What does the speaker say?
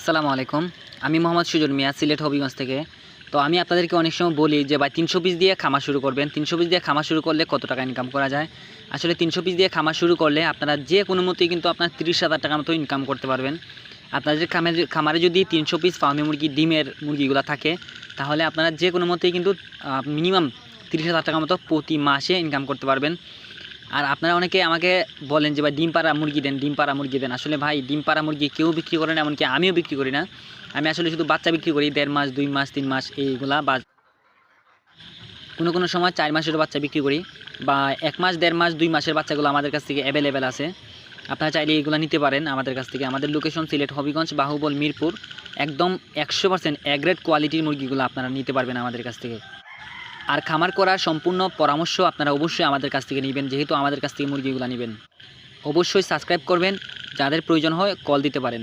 আসসালামু আলাইকুম। আমি মোহাম্মদ সুজন মিয়া, সিলেট হবিগঞ্জ থেকে। তো আমি আপনাদেরকে অনেক সময় বলি যে, ভাই, তিনশো পিস দিয়ে খামার শুরু করবেন। তিনশো পিস দিয়ে খামার শুরু করলে কত টাকা ইনকাম করা যায়? আসলে তিনশো পিস দিয়ে খামার শুরু করলে আপনারা যে কোনো মতেই কিন্তু আপনার তিরিশ হাজার টাকা মতো ইনকাম করতে পারবেন। আপনাদের খামারে খামারে যদি তিনশো পিস ফার্মি মুরগি, ডিমের মুরগিগুলো থাকে, তাহলে আপনারা যে কোনো মতেই কিন্তু মিনিমাম তিরিশ হাজার টাকা মতো প্রতি মাসে ইনকাম করতে পারবেন। আর আপনারা অনেকে আমাকে বলেন যে, ভাই, ডিম পাড়া মুরগি দেন, ডিম পাড়া মুরগি দেন। আসলে ভাই, ডিম পাড়া মুরগি কেউ বিক্রি করে না, এমনকি আমিও বিক্রি করি না। আমি আসলে শুধু বাচ্চা বিক্রি করি, দেড় মাস, দুই মাস, তিন মাস, এইগুলা বা কোনো কোনো সময় চার মাসের বাচ্চা বিক্রি করি বা এক মাস, দেড় মাস, দুই মাসের বাচ্চাগুলো আমাদের কাছ থেকে অ্যাভেলেবেল আছে। আপনারা চাইলে এইগুলো নিতে পারেন আমাদের কাছ থেকে। আমাদের লোকেশন সিলেট হবিগঞ্জ, বাহুবল, মিরপুর। একদম একশো পার্সেন্ট অ্যাগ্রেড কোয়ালিটির মুরগিগুলো আপনারা নিতে পারবেন আমাদের কাছ থেকে। আর খামার করার সম্পূর্ণ পরামর্শ আপনারা অবশ্যই আমাদের কাছ থেকে নেবেন, যেহেতু আমাদের কাছ থেকে মুরগিগুলো নেবেন। অবশ্যই সাবস্ক্রাইব করবেন, যাদের প্রয়োজন হয় কল দিতে পারেন।